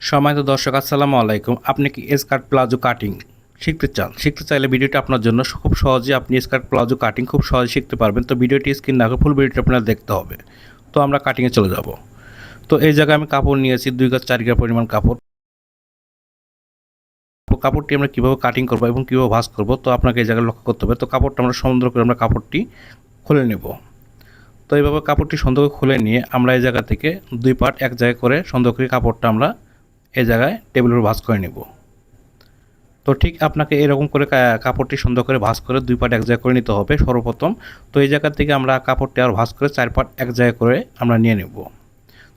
সম্মানিত দর্শক, আসসালামু আলাইকুম। আপনি কি স্কার্ট প্লাজো কাটিং শিখতে চান? শিখতে চাইলে ভিডিওটি আপনার জন্য খুব সহজে আপনি স্কার্ট প্লাজো কাটিং খুব সহজে শিখতে পারবেন। তো ভিডিওটি স্ক্রিন না ফুল ভিডিওটি আপনার দেখতে হবে। তো আমরা কাটিংয়ে চলে যাব। তো এই জায়গায় আমি কাপড় নিয়েছি, দুই গাছ চার গাছ পরিমাণ কাপড়। তো কাপড়টি আমরা কীভাবে কাটিং করব এবং কীভাবে ভাঁজ করব, তো আপনাকে এই জায়গায় লক্ষ্য করতে হবে। তো কাপড়টা আমরা সুন্দর করে আমরা কাপড়টি খুলে নেব। তো এইভাবে কাপড়টি সুন্দর করে খুলে নিয়ে আমরা এই জায়গা থেকে দুই পার্ট এক জায়গায় করে সুন্দর করে কাপড়টা আমরা এই জায়গায় টেবিলের ভাঁজ করে নেব। তো ঠিক আপনাকে এরকম করে কাপড়টি সুন্দর করে ভাঁজ করে দুই পার্ট এক জায়গায় করে নিতে হবে সর্বপ্রথম। তো এই জায়গা থেকে আমরা কাপড়টি আর ভাঁজ করে চার পার্ট এক জায়গায় করে আমরা নিয়ে নেব।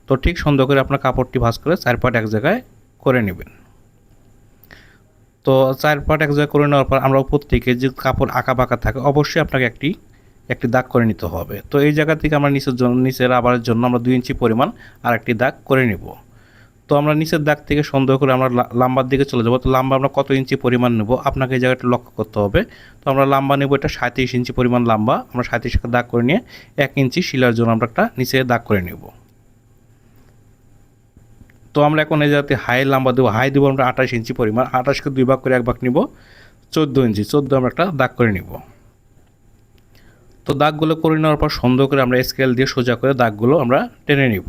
তো ঠিক সুন্দর করে আপনার কাপড়টি ভাঁজ করে চার পার্ট এক জায়গায় করে নেবেন। তো চার পার্ট এক জায়গায় করে নেওয়ার পর আমরা উপর থেকে যে কাপড় আঁকা বাঁকা থাকে অবশ্যই আপনাকে একটি একটি দাগ করে নিতে হবে। তো এই জায়গা থেকে আমরা নিচের জন্য নিচের আবারের জন্য আমরা দুই ইঞ্চি পরিমাণ আর একটি দাগ করে নেব। তো আমরা নিচের দাগ থেকে সন্দেহ করে আমরা লাম্বার দিকে চলে যাব। তো লাম্বা আমরা কত ইঞ্চি পরিমাণ নেব? আপনাকে এই জায়গাটা লক্ষ্য করতে হবে। তো আমরা লাম্বা নেব, এটা সাঁত্রিশ ইঞ্চি পরিমাণ লাম্বা। আমরা সাঁত্রিশ দাগ করে নিয়ে এক ইঞ্চি শিলার জন্য আমরা একটা নিচে দাগ করে নেব। তো আমরা এখন এই জায়গাতে হাই লাম্বা দেবো। হাই দেবো আমরা আঠাশ ইঞ্চি পরিমাণ। আঠাশকে দুই ভাগ করে এক ভাগ নিব, চোদ্দ ইঞ্চি। চোদ্দ আমরা একটা দাগ করে নিব। তো দাগগুলো করে নেওয়ার পর সুন্দর করে আমরা স্কেল দিয়ে সোজা করে দাগগুলো আমরা টেনে নিব।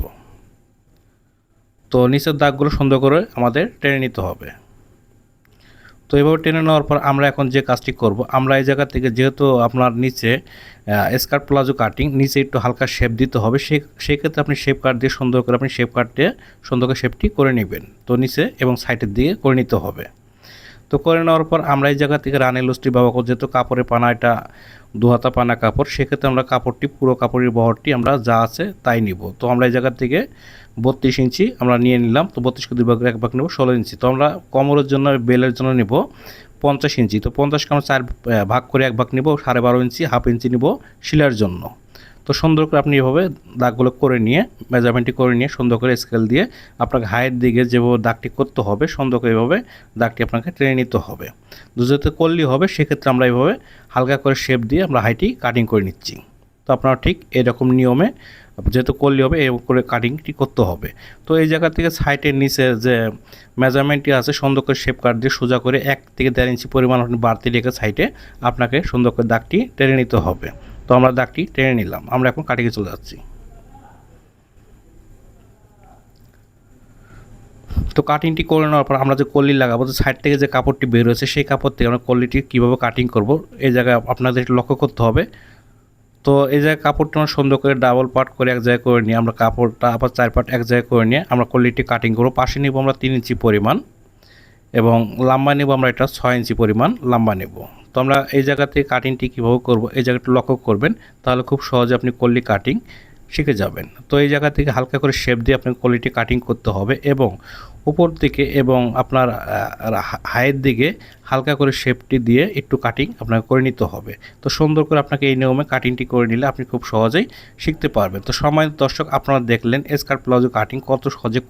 তো নিচের দাগগুলো সুন্দর করে আমাদের টেনে নিতে হবে। তো এভাবে টেনে নেওয়ার পর আমরা এখন যে কাজটি করব, আমরা এই জায়গা থেকে যেহেতু আপনার নিচে স্কার্ট প্লাজো কাটিং নিচে একটু হালকা শেপ দিতে হবে, সে সেক্ষেত্রে আপনি শেপ কাট দিয়ে সুন্দর করে আপনি শেপ কাট দিয়ে সুন্দর করে শেপটি করে নেবেন। তো নিচে এবং সাইডের দিকে করে নিতে হবে। তো করে নেওয়ার পর আমরা এই জায়গা থেকে রানের লুস্টি ব্যবহার করব যেহেতু কাপড়ের পানা, এটা দু হাতা পানা কাপড়, সেক্ষেত্রে আমরা কাপড়টি, পুরো কাপড়ের বহরটি আমরা যা আছে তাই নিব। তো আমরা এই জায়গা থেকে বত্রিশ ইঞ্চি আমরা নিয়ে নিলাম। তো বত্রিশকে দুই ভাগের এক ভাগ নেব, ষোলো ইঞ্চি। তো আমরা কমরের জন্য, বেলের জন্য নেব পঞ্চাশ ইঞ্চি। তো পঞ্চাশকে আমরা চার ভাগ করে এক ভাগ নেব, সাড়ে বারো ইঞ্চি, হাফ ইঞ্চি নিব শিলার জন্য। তো সুন্দর করে আপনি এভাবে দাগগুলো করে নিয়ে মেজারমেন্টটি করে নিয়ে সুন্দর করে স্কেল দিয়ে আপনাকে হায়ের দিকে যেভাবে দাগটি করতে হবে, সুন্দর করে এভাবে দাগটি আপনাকে টেনে নিতে হবে। দুজোতে করলেই হবে, সেক্ষেত্রে আমরা এভাবে হালকা করে শেপ দিয়ে আমরা হাইটি কাটিং করে নিচ্ছি। তো আপনারা ঠিক এরকম নিয়মে যেহেতু করলে হবে এরকম করে কাটিংটি করতে হবে। তো এই জায়গা থেকে সাইটের নিচে যে মেজারমেন্টটি আছে, সুন্দর করে শেপ কাট দিয়ে সোজা করে এক থেকে দেড় ইঞ্চি পরিমাণ আপনি বাড়তি রেখে সাইটে আপনাকে সুন্দর করে দাগটি টেনে নিতে হবে। তো আমরা দাগটি টেনে নিলাম। আমরা এখন কাটিংয়ে চলে যাচ্ছি। তো কাটিংটি করে নেওয়ার পর আমরা যে কল্লি লাগাবো তো সাইড থেকে যে কাপড়টি বের হয়েছে, সেই কাপড় থেকে আমরা কল্লিটি কীভাবে কাটিং করব এই জায়গায় আপনাদের লক্ষ্য করতে হবে। তো এই জায়গায় কাপড়টা আমরা সুন্দর করে ডাবল পার্ট করে এক জায়গায় করে নিয়ে আমরা কাপড়টা আবার চার পার্ট এক জায়গায় করে নিয়ে আমরা কল্লিটি কাটিং করব। পাশে নিব আমরা তিন ইঞ্চি পরিমাণ এবং লাম্বা নেব আমরা এটা ছয় ইঞ্চি পরিমাণ লাম্বা নেব। তো আমরা এই জায়গা থেকে কাটিংটি কীভাবে করব, এই জায়গাটা লক্ষ্য করবেন, তাহলে খুব সহজে আপনি কল্লি কাটিং শিখে যাবেন। তো এই জায়গা থেকে হালকা করে শেপ দিয়ে আপনাকে কোয়ালিটি কাটিং করতে হবে এবং উপর দিকে এবং আপনার হাইয়ের দিকে হালকা করে শেপটি দিয়ে একটু কাটিং আপনাকে করে নিতে হবে। তো সুন্দর করে আপনাকে এই নিয়মে কাটিংটি করে নিলে আপনি খুব সহজেই শিখতে পারবেন। তো সময় দর্শক, আপনারা দেখলেন স্কার্ট প্লাজো কাটিং কত সহজে